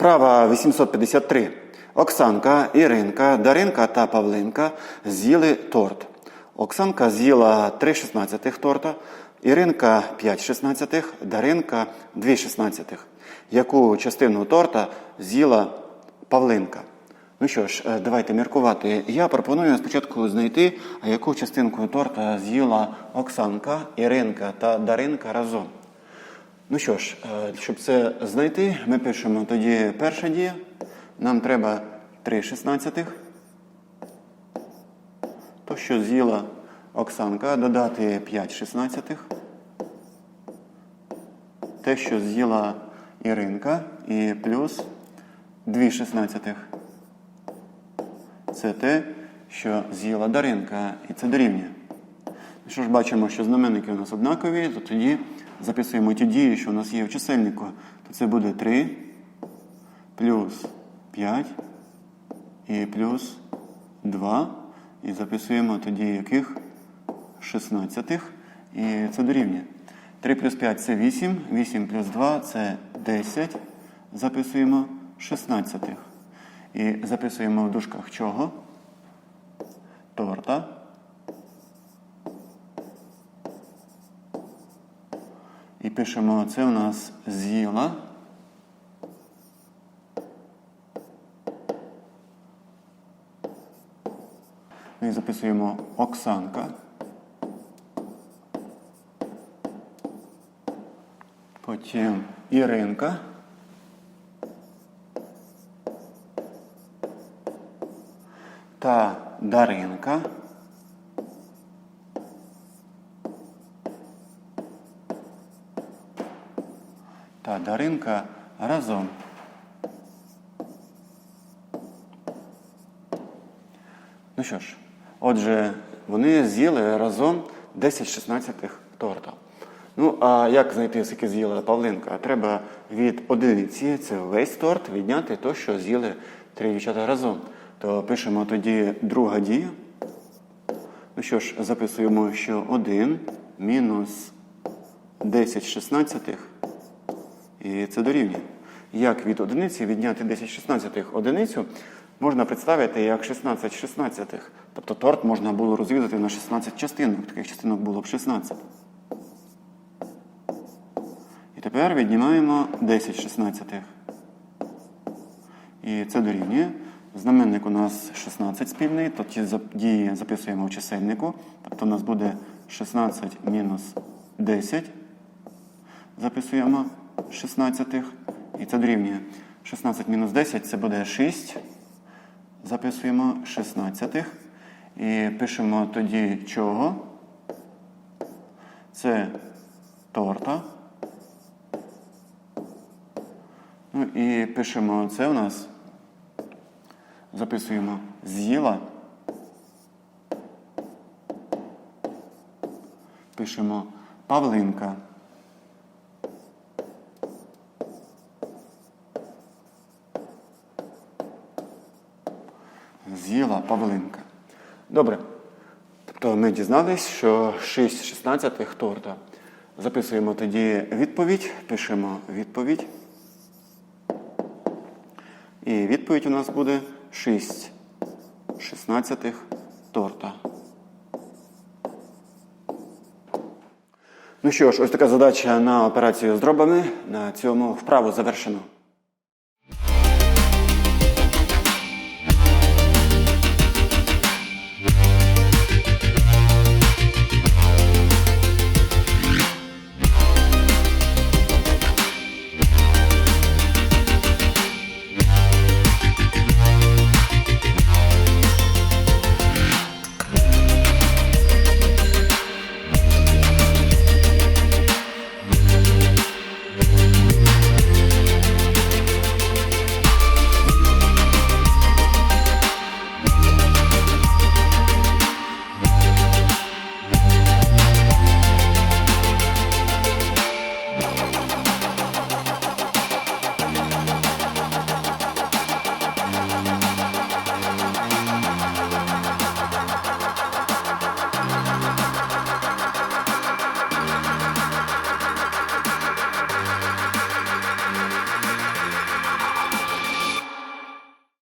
Вправа 853. Оксанка, Іринка, Даринка та Павлинка з'їли торт. Оксанка з'їла 3 шістнадцятих торта, Іринка 5 шістнадцятих, Даринка 2 шістнадцятих. Яку частину торта з'їла Павлинка? Ну що ж, е, давайте міркувати. Я пропоную спочатку знайти, яку частинку торта з'їла Оксанка, Іринка та Даринка разом. Ну що ж, е, щоб це знайти, ми пишемо тоді перша дія. Нам треба 3 шістнадцятих. То, що з'їла Оксанка, додати 5 шістнадцятих. Те, що з'їла Іринка, і плюс 2 шістнадцятих. Це те, що з'їла Даринка, і це дорівнює. Якщо ж бачимо, що знаменники у нас однакові, то тоді записуємо ті дії, що у нас є в чисельнику. То це буде 3 плюс 5 і плюс 2. І записуємо тоді яких 16. І це дорівнює. 3 плюс 5 це 8, 8 плюс 2 це 10. Записуємо 16. І записуємо в дужках чого? Торта. І пишемо, це у нас з'їла. Ну і записуємо Оксанка. Потім Іринка. Та Даринка. Та Даринка разом. Ну що ж, отже, вони з'їли разом 10 16 торта. Ну, а як знайти, скільки з'їла Павлинка? Треба від одиниці, це весь торт, відняти то, що з'їли три дівчата разом. То пишемо тоді друга дія. Ну що ж, записуємо, що 1 мінус 10 шістнадцятих і це дорівнює. Як від одиниці відняти 10 шістнадцятих одиницю можна представити як 16 шістнадцятих. Тобто торт можна було розв'язати на 16 частинок. Таких частинок було б 16. І тепер віднімаємо 10 шістнадцятих. І це дорівнює. Знаменник у нас 16 спільний, то ті дії записуємо в чисельнику. Тобто у нас буде 16 мінус 10. Записуємо 16. І це дорівнює. 16 мінус 10 це буде 6. Записуємо 16. І пишемо тоді чого. Це торта. Ну і пишемо це у нас. Записуємо з'їла. Пишемо Павлинка. З'їла Павлинка. Добре. Тобто ми дізнались, що 6 шістнадцятих торта. Записуємо тоді відповідь, пишемо відповідь. І відповідь у нас буде 6 шістнадцятих торта. Ну що ж, ось така задача на операцію з дробами. На цьому вправу завершено.